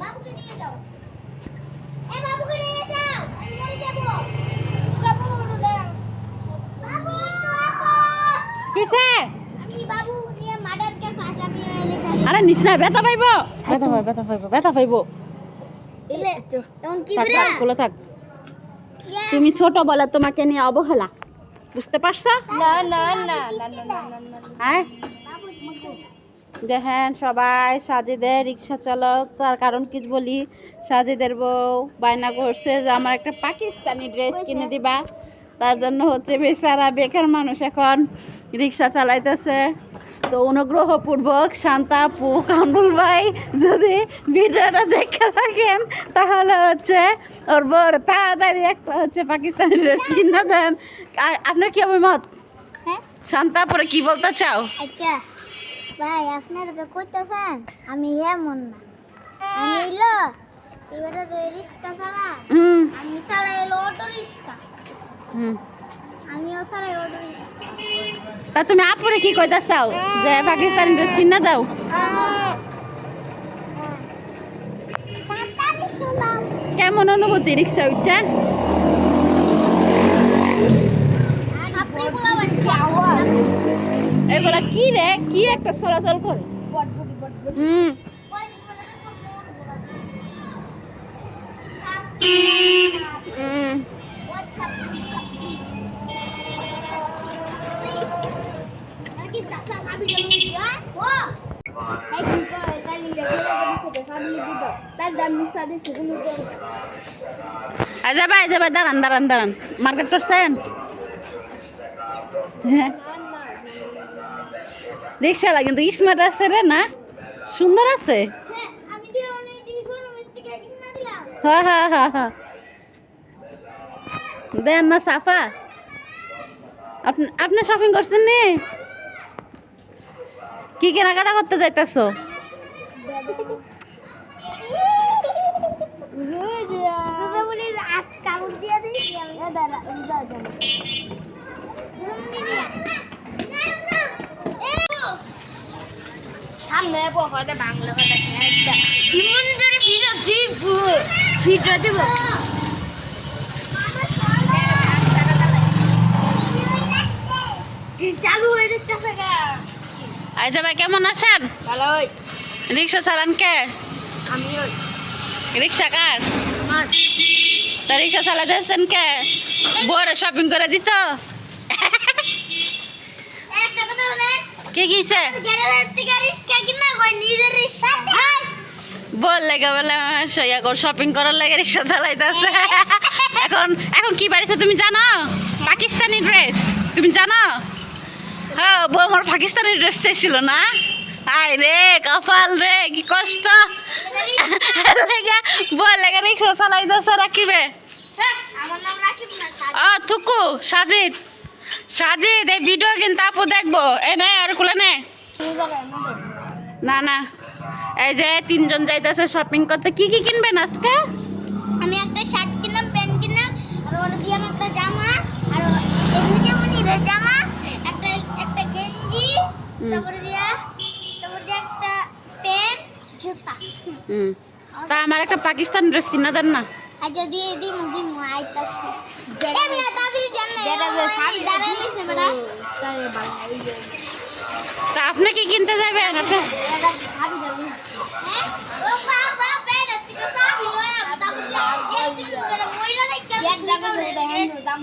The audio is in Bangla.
বাবুকে নিয়ে যাও। এ বাবুকে নিয়ে যাও আমি মরে যাব। বাবু দাঁড়াও। বাবু তো আপা কিসে? আমি বাবু নিয়ে মার্ডার কেস আসামি গেছে। আরে নিস না ব্যথা পাইব। ব্যথা পাইব ব্যথা পাইব ব্যথা পাইব। এলে তখন কি থাক করে থাক খোলা থাক। তুমি ছোট বলে তোমাকে নিয়ে অবহেলা। বুঝতে পারছ? না না না না না না না। হ্যাঁ বাবু মতো দেখেন সবাই সাজিদের রিক্সা চালক তার কারণ কি বলি? সাজিদের বউ বায়না করছে যে আমার একটা পাকিস্তানি ড্রেস কিনে দিবা। তার জন্য হচ্ছে বেচারা বেকার মানুষ এখন রিক্সা চালাইতেছে। তো অনুগ্রহপূর্বক শান্তা আপু কামরুল ভাই যদি ভিডিওটা দেখে থাকেন তাহলে হচ্ছে ওর বউর তাড়াতাড়ি একটা হচ্ছে পাকিস্তানি ড্রেস কিনে দেন। আপনার কি অভিমত? হ্যাঁ। শান্তা পরে কি বলতে চাও? আচ্ছা। ভাই আপনারা তো কইতেছেন আমি এমন না। আমি এলো এবারে তো রিক্সা চালা আমি চালাই অটো রিক্সা। আমিও চালাই অটো তা তুমি আপুরে কি কইতা চাও যে পাকিস্তানি ড্রেস কিনা দাও। কেমন অনুভূতি রিক্সা উঠটা এগুলা কি রে? কি একটা চলাচল করে? হুম। আচ্ছা ভাই আচ্ছা ভাই দাঁড়ান দাঁড়ান দাঁড়ান। মার্কেট করছেন? হ্যাঁ রিক্সাওয়ালা কিন্তু স্মার্ট আছে রে না সুন্দর আছে হ্যাঁ হ্যাঁ হ্যাঁ হ্যাঁ দেন না সাফা আপনি আপনি শপিং করছেন নি কি কেনাকাটা করতে যাইতেছো সামনে কথা বাংলা কথা ইমন জোরে ভিডিও দিব ভিডিও দিব চালু হয়ে যাচ্ছে গা ভাই কেমন আছেন? ভালো রিক্সা চালান কে? আমি রিক্সা কার? তা রিক্সা চালাতেছেন কে? বড় শপিং করে দিত একটা কথা বলেন কে গিয়েছে? রিস্কা বল লেগে বলে কর শপিং করার লাগে রিক্সা চালাইতেছে। এখন এখন কি বাড়িছে তুমি জানো? পাকিস্তানি ড্রেস তুমি জানো? হ্যাঁ বউ আমার পাকিস্তানি ড্রেস চাইছিল না। আয় রে কপাল রে কি কষ্ট। বল লেগে রিক্সা চালাইতেছে রাখিবে। ও থুকু সাজিদ। সাজিদ এই ভিডিও কিন্তু আপু দেখব। এ নে আর কুলে নে। না না। এই যে তিনজন যাইতেছে শপিং করতে কি কি কিনবেন আজকে? আমি একটা শার্ট কিনলাম প্যান্ট কিনলাম আর ওটা দিয়ে আমি একটা জামা আর ঈদের জামা একটা একটা গেঞ্জি তারপরে দিয়া তারপরে দিয়া একটা প্যান্ট জুতা। হুম। তা আমার একটা পাকিস্তান ড্রেস কিনা দেন না। আর যদি দি মুদি আইতাছে। এ মিয়া তা আপনি কি কিনতে যাবেন? হ্যাঁ? দাম